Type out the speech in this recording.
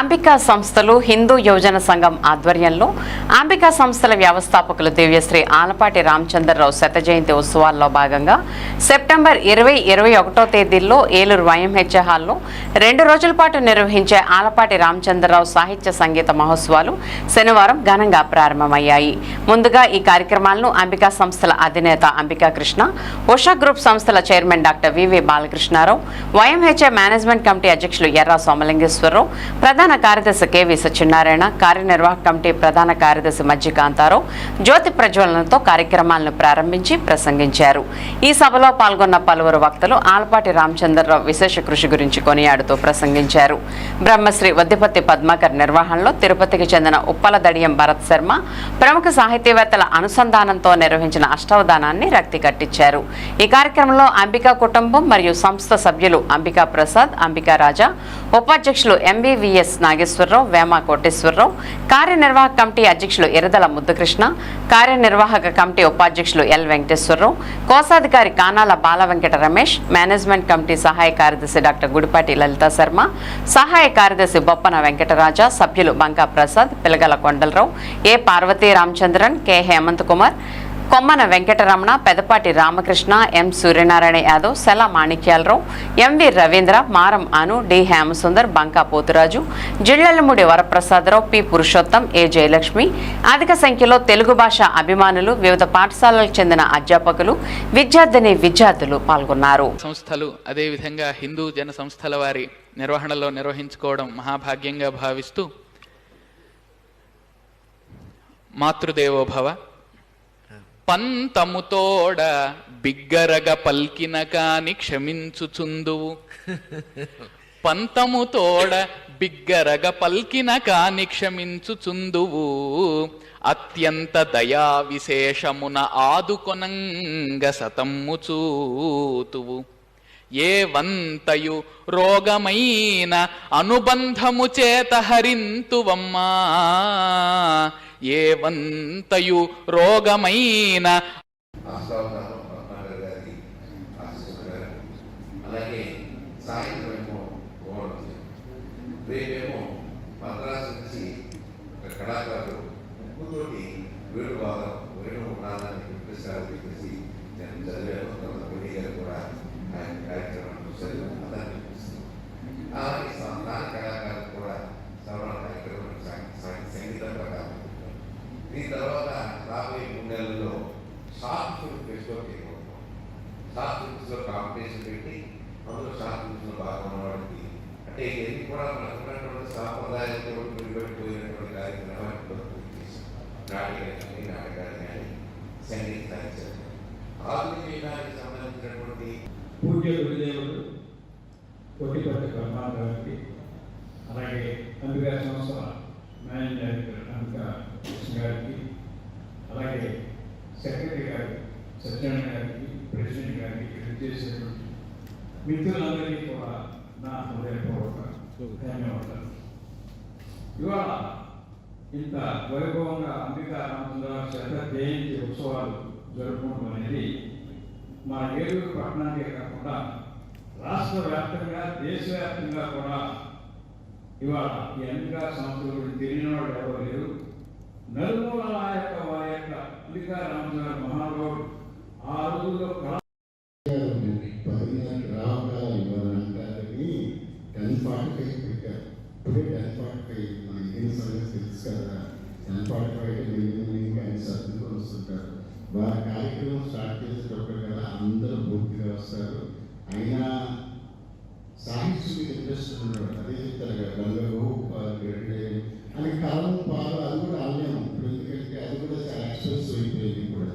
అంబికా సంస్థలు హిందూ యువజన సంఘం ఆధ్వర్యంలో అంబికా సంస్థల వ్యవస్థాపకులు దివ్యశ్రీ ఆలపాటి రామచంద్రరావు శత జయంతి ఉత్సవాల్లో భాగంగా సెప్టెంబర్ ఇరవై ఇరవై ఒకటో తేదీల్లో ఏలూరు వైఎంహెచ్ హాల్లో రెండు రోజుల పాటు నిర్వహించే ఆలపాటి రామచంద్రరావు సాహిత్య సంగీత మహోత్సవాలు శనివారం ఘనంగా ప్రారంభమయ్యాయి. ముందుగా ఈ కార్యక్రమాలను అంబికా సంస్థల అధినేత అంబికా కృష్ణ ఉషా గ్రూప్ సంస్థల chairman doctor V V Balakrishna Rao YMHA management committee అధ్యక్షులు ఎర్రా సోమలింగేశ్వరరావు ప్రధాన కార్యదర్శి కెవి సత్యనారాయణ కార్యనిర్వాహక కమిటీ ప్రధాన కార్యదర్శి మజ్జికాంతారావు జ్యోతి ప్రజ్వలనతో కార్యక్రమాలను ప్రారంభించి ప్రసంగించారు. ఈ సభలో పాల్గొన్న పలువురు వక్తలు ఆలపాటి రామచంద్రరావు విశేష కృషి గురించి కొనియాడుతూ ప్రసంగించారు. బ్రహ్మశ్రీ వద్దిపత్తి పద్మాకర్ నిర్వహణలో తిరుపతికి చెందిన ఉప్పల దడియం భరత్ శర్మ ప్రముఖ సాహితీవేత్తల అనుసంధానంతో నిర్వహించిన అష్టవదానాన్ని రక్తి కట్టించారు. ఈ కార్యక్రమంలో అంబికా కుటుంబం మరియు సంస్థ సభ్యులు అంబికా ప్రసాద్ అంబికా రాజా ఉపాధ్యక్షులు ఎంబీవీఎస్ నాగేశ్వరరావు వేమ కోటేశ్వరరావు. కార్యనిర్వాహక కమిటీ అధ్యక్షులు ఎరదల ముద్దకృష్ణ కార్యనిర్వాహక కమిటీ ఉపాధ్యక్షులు ఎల్ వెంకటేశ్వరరావు కోశాధికారి కానాల బాల వెంకట రమేష్ మేనేజ్మెంట్ కమిటీ సహాయ కార్యదర్శి డాక్టర్ గుడిపాటి లలిత శర్మ సహాయ కార్యదర్శి బొప్పన వెంకటరాజా సభ్యులు Banka Prasad Pilagala Kondalarao A Parvathi Ramachandran K Hemant Kumar Kommana Venkataramana Pedapati Ramakrishna M Suryanarayana Yadav Sela Manikyalarao M V Ravindra Maram Anu D Hemasundar Banka Poturaju Jillalamudi Varaprasadarao P Purushottam A Jayalakshmi. అధిక సంఖ్యలో తెలుగు భాష అభిమానులు వివిధ పాఠశాలలకు చెందిన అధ్యాపకులు విద్యార్థిని విద్యార్థులు పాల్గొన్నారు. సంస్థలు అదేవిధంగా హిందూ జన సంస్థల వారి నిర్వహణలో నిర్వహించుకోవడం మహాభాగ్యంగా భావిస్తూ మాతృదేవోభవ పంతముతోడ బిగ్గరగ పల్కిన కాని క్షమించుచుందువు. పంతముతోడ బిగ్గరగ పల్కిన కాని క్షమించుచుందువు. అత్యంత దయా విశేషమున ఆదుకొనంగ సతమ్ము చూతువు. ఏ వంతయు రోగమైన అనుబంధము చేత హరింతువమ్మా. ఏవంతయు రోగమైన అలాగే రేపేమో మద్రాసు నుంచి ఒక కళాకారులు షార్ట్ ఫిల్మ్స్లో కాంపిటీషన్ పెట్టి అందులో షార్ట్ ఫిల్మ్స్లో భాగం వాడికి. అంటే ఇవన్నీ కూడా మనకు ఉన్నటువంటి సాంప్రదాయాలతో ముడిపడిపోయినటువంటి కార్యక్రమాన్ని పూర్తి చేశాం నాటకాలు కానీ నాటకాలు కానీ సంగీత సాహిత్యం ఆధునికానికి సంబంధించినటువంటి పూజ్య గురుదేవుడు కొట్టిపట్టి బ్రహ్మాండానికి అలాగే అంబికా సంస్థ మేనేజింగ్ డైరెక్టర్ అంబికా కృష్ణ గారికి అలాగే సెక్రటరీ గారికి సత్యనారాయణ గారికి ప్రెసిడెంట్ గారికి ఇక్కడ చేసినటువంటి మిత్రులందరికీ కూడా నా హృదయపూర్వక ధన్యవాదాలు. ఇవాళ ఇంత వైభవంగా అంబికా రామచంద్రరావు శత జయంతి ఉత్సవాలు జరుపుకోవడం అనేది మా ఏలూరు పట్టణానికే కాకుండా రాష్ట్ర వ్యాప్తంగా దేశవ్యాప్తంగా కూడా ఇవాళ ఈ అంబికా సంస్థల గురించి తెలియని వాళ్ళు ఎవరు లేరు. నలుమూలల టెన్ ఫార్టీ ఫైవ్ పెట్టారు ఇప్పుడే టెన్ మన ఇండియన్ సర్వీస్ తెలుసు కదా టెన్ ఫార్టీ ఫైవ్ మినిమం ఆయన వస్తుంటారు వారి కార్యక్రమం స్టార్ట్ చేసేటప్పుడు కదా అందరూ పూర్తిగా వస్తారు అయినా సాహిత్యం ఇంట్రెస్ట్ ఉన్నాడు అదే చెప్తారు కదా గంగలు గడ్డే అని కాలం పాలు అది కూడా ఆలయం ఎందుకంటే అది కూడా చాలా ఎక్స్పెన్సివ్ అయిపోయింది కూడా